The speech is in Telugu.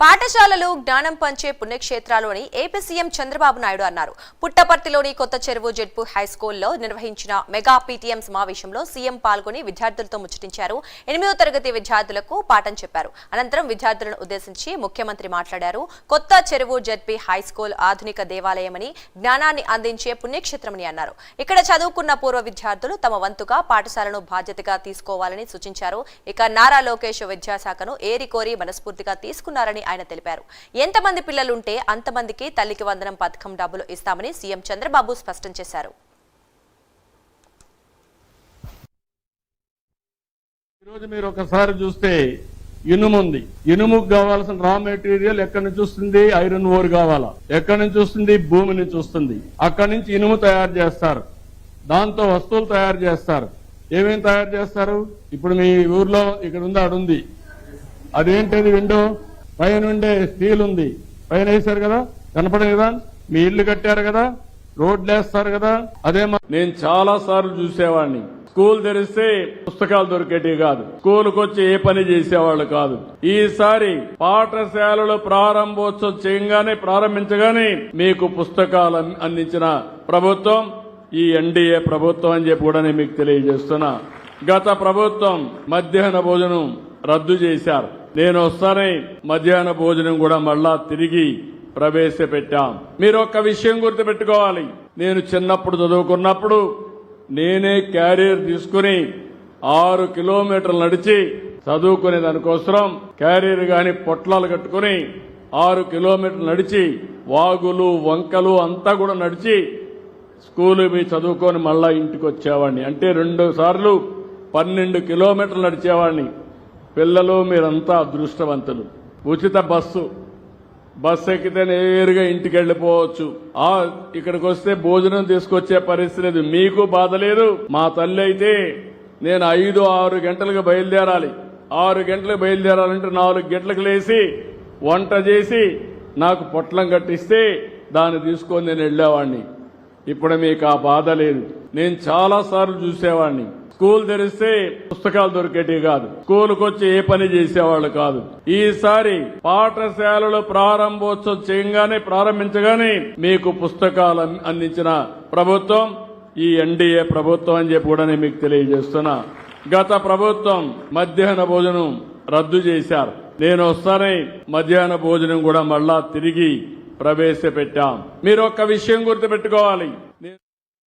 పాఠశాలలు జ్ఞానం పంచే పుణ్యక్షేత్రాలు అని ఏపీ సీఎం చంద్రబాబు నాయుడు అన్నారు. పుట్టపర్తిలోని కొత్త చెరువు జడ్పు హైస్కూల్లో నిర్వహించిన మెగా పీటీఎం సమావేశంలో సీఎం పాల్గొని విద్యార్థులతో ముచ్చటించారు. ఎనిమిదో తరగతి విద్యార్థులకు పాఠం చెప్పారు. అనంతరం విద్యార్థులను ఉద్దేశించి ముఖ్యమంత్రి మాట్లాడారు. కొత్త చెరువు జెడ్పి హై స్కూల్ ఆధునిక దేవాలయమని జ్ఞానాన్ని అందించే పుణ్యక్షేత్రమని అన్నారు. ఇక్కడ చదువుకున్న పూర్వ విద్యార్థులు తమ వంతుగా పాఠశాలను బాధ్యతగా తీసుకోవాలని సూచించారు. ఇక నారా లోకేష్ విద్యాశాఖను ఏరికోరి మనస్ఫూర్తిగా తీసుకున్నారని ఆయన తెలిపారు. ఎంతమంది పిల్లలుంటే అంతమందికి తల్లికి వందనం పథకం డబ్బులు ఇస్తామని సీఎం చంద్రబాబు స్పష్టం చేశారు. ఈరోజు మీరు ఒకసారి చూస్తే ఇనుము ఉంది. ఇనుముకు కావాల్సిన రా మెటీరియల్ ఎక్కడి నుంచి వస్తుంది? ఐరన్ ఓర్ కావాలా? ఎక్కడి నుంచి వస్తుంది? భూమి నుంచి వస్తుంది. అక్కడి నుంచి ఇనుము తయారు చేస్తారు. దాంతో వస్తువులు తయారు చేస్తారు. ఏమేమి తయారు చేస్తారు? ఇప్పుడు మీ ఊర్లో ఇక్కడ ఉంది అడుంది అదేంటిది విండో? పైన ఉండే స్టీల్ ఉంది. పైన వేశారు కదా? కనపడే కదా? మీ ఇల్లు కట్టారు కదా? రోడ్లు వేస్తారు కదా? అదే నేను చాలా సార్లు చూసేవాడిని స్కూల్ తెరిస్తే పుస్తకాలు దొరికేటివి కాదు. స్కూల్కి వచ్చి ఏ పని చేసేవాళ్ళు కాదు. ఈసారి పాఠశాలలు ప్రారంభోత్సవం చేయగానే ప్రారంభించగానే మీకు పుస్తకాలు అందించిన ప్రభుత్వం ఈ ఎన్డీఏ ప్రభుత్వం అని చెప్పి కూడా నేను మీకు తెలియజేస్తున్నా. గత ప్రభుత్వం మధ్యాహ్న భోజనం రద్దు చేశారు. నేను వస్తానే మధ్యాహ్న భోజనం కూడా మళ్ళా తిరిగి ప్రవేశపెట్టాం. మీరు ఒక్క విషయం గుర్తుపెట్టుకోవాలి. నేను చిన్నప్పుడు చదువుకున్నప్పుడు నేనే క్యారియర్ తీసుకుని ఆరు కిలోమీటర్లు నడిచి చదువుకునే దానికోసం క్యారియర్ గాని పొట్లాలు కట్టుకుని ఆరు కిలోమీటర్లు నడిచి వాగులు వంకలు అంతా కూడా నడిచి స్కూలు మీ చదువుకొని మళ్ళా ఇంటికి వచ్చేవాడిని అంటే రెండు సార్లు పన్నెండు కిలోమీటర్లు నడిచేవాడిని. పిల్లలు మీరంతా అదృష్టవంతులు. ఉచిత బస్సు. బస్సు ఎక్కితే నేరుగా ఇంటికి వెళ్ళిపోవచ్చు ఆ ఇక్కడికి వస్తే భోజనం తీసుకొచ్చే పరిస్థితి లేదు. మీకు బాధ లేదు? మా తల్లి అయితే నేను ఐదు ఆరు గంటలకు బయలుదేరాలి. ఆరు గంటలకు బయలుదేరాలంటే నాలుగు గంటలకు లేచి వంట చేసి నాకు పొట్లం కట్టిస్తే దాన్ని తీసుకొని నేను వెళ్ళేవాడిని ఇప్పుడు మీకు ఆ బాధ లేదు. నేను చాలాసార్లు చూసేవాడిని స్కూల్ తెరిస్తే పుస్తకాలు దొరికేటివి కాదు. స్కూల్కి వచ్చి ఏ పని చేసేవాళ్ళు కాదు. ఈసారి పాఠశాలలు ప్రారంభోత్సవం చేయగానే ప్రారంభించగానే మీకు పుస్తకాలు అందించిన ప్రభుత్వం ఈ ఎన్డీఏ ప్రభుత్వం అని చెప్పి కూడా నేను మీకు తెలియజేస్తున్నా. గత ప్రభుత్వం మధ్యాహ్న భోజనం రద్దు చేశారు. నేను వస్తానే మధ్యాహ్న భోజనం కూడా మళ్ళా తిరిగి ప్రవేశపెట్టాం. మీరు ఒక్క విషయం గుర్తుపెట్టుకోవాలి.